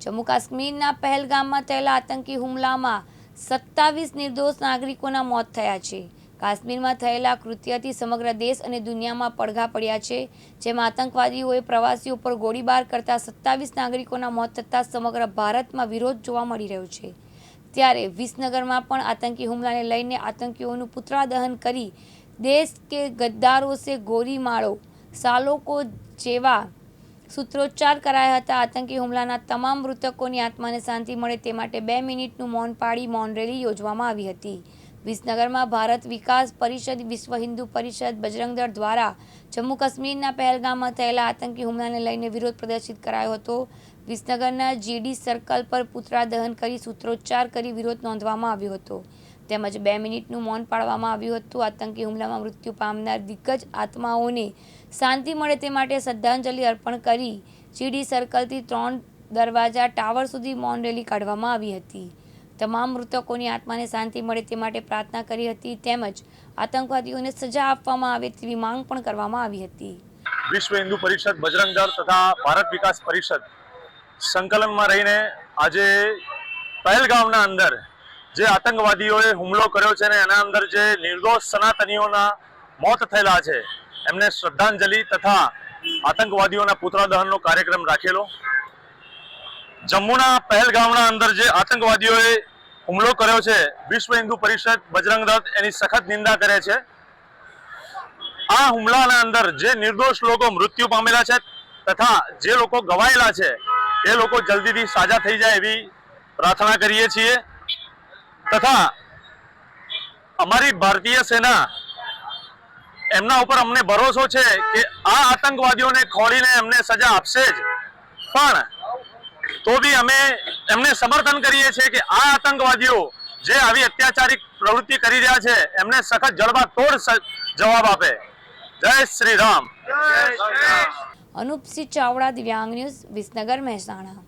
જમ્મુ કાશ્મીરના પહેલગામમાં થયેલા આતંકી હુમલામાં સત્તાવીસ નિર્દોષ નાગરિકોના મોત થયા છે. કાશ્મીરમાં થયેલા કૃત્યથી સમગ્ર દેશ અને દુનિયામાં પડઘા પડ્યા છે. જેમાં આતંકવાદીઓએ પ્રવાસીઓ પર ગોળીબાર કરતા સત્તાવીસ નાગરિકોના મોત થતાં સમગ્ર ભારતમાં વિરોધ જોવા મળી રહ્યો છે. ત્યારે વિસનગરમાં પણ આતંકી હુમલાને લઈને આતંકીઓનું પુતળા દહન કરી દેશ કે ગદ્દારો સે ગોરી માળો સાલોકો જેવા સૂત્રોચ્ચાર કરાયા હતા. આતંકી હુમલાના તમામ મૃતકોની આત્માને શાંતિ મળે તે માટે બે મિનિટનું મૌન પાડી મૌન રેલી યોજવામાં આવી હતી. વિસનગરમાં ભારત વિકાસ પરિષદ, વિશ્વ હિન્દુ પરિષદ, બજરંગ દળ દ્વારા જમ્મુ કાશ્મીરના પહેલગામમાં થયેલા આતંકી હુમલાને લઈને વિરોધ પ્રદર્શિત કરાયો હતો. વિસનગરના જીડી સર્કલ પર પુતળા દહન કરી સૂત્રોચ્ચાર કરી વિરોધ નોંધવામાં આવ્યો હતો. તેમજ બે મિનિટનું મૌન પાળવામાં આવ્યું હતું. આતંકી હુમલામાં મૃત્યુ પામનાર દિગ્ગજ આત્માઓને શાંતિ મળે તે માટે શ્રદ્ધાંજલિ અર્પણ કરી જીડી સર્કલથી ત્રણ દરવાજા ટાવર સુધી મૌન રેલી કાઢવામાં આવી હતી. તમામ મૃતકોની આત્માને શાંતિ મળે તે માટે પ્રાર્થના કરી હતી તેમજ આતંકવાદીઓને સજા આપવામાં આવે તેવી માંગ પણ કરવામાં આવી હતી. વિશ્વ હિન્દુ પરિષદ બજરંગ દળ તથા ભારત વિકાસ પરિષદ સંકલનમાં રહીને આજે પહેલગામના અંદર જે આતંકવાદીઓએ હુમલો કર્યો છે ને એના અંદર જે નિર્દોષ સનાતનીઓના મોત થયેલા છે, એમને શ્રદ્ધાંજલિ તથા આતંકવાદીઓના પુતળા દહનનો કાર્યક્રમ રાખેલો. જમ્મુના પહેલગામના અંદર જે આતંકવાદીઓએ હુમલો કર્યો છે, વિશ્વ હિન્દુ પરિષદ બજરંગ દત્ત એની સખત નિંદા કરે છે. આ હુમલાના અંદર જે નિર્દોષ લોકો મૃત્યુ પામેલા છે તથા જે લોકો ગવાયેલા છે, એ લોકો જલ્દીથી સાજા થઈ જાય એવી પ્રાર્થના કરીએ છીએ. તથા અમારી ભારતીય સેના એમના ઉપર અમને ભરોસો છે કે આ આતંકવાદીઓને ખોળીને એમને સજા આપશે જ. પણ તો બી અમે એમને સમર્થન કરીએ છીએ કે આ આતંકવાદીઓ જે આવી અત્યાચારિક પ્રવૃત્તિ કરી રહ્યા છે, એમને સખત જડબાતોડ તોડ જવાબ આપે. જય શ્રી રામ. અનુપસિંહ ચાવડા, દિવ્યાંગ ન્યૂઝ, વિસનગર, મહેસાણા.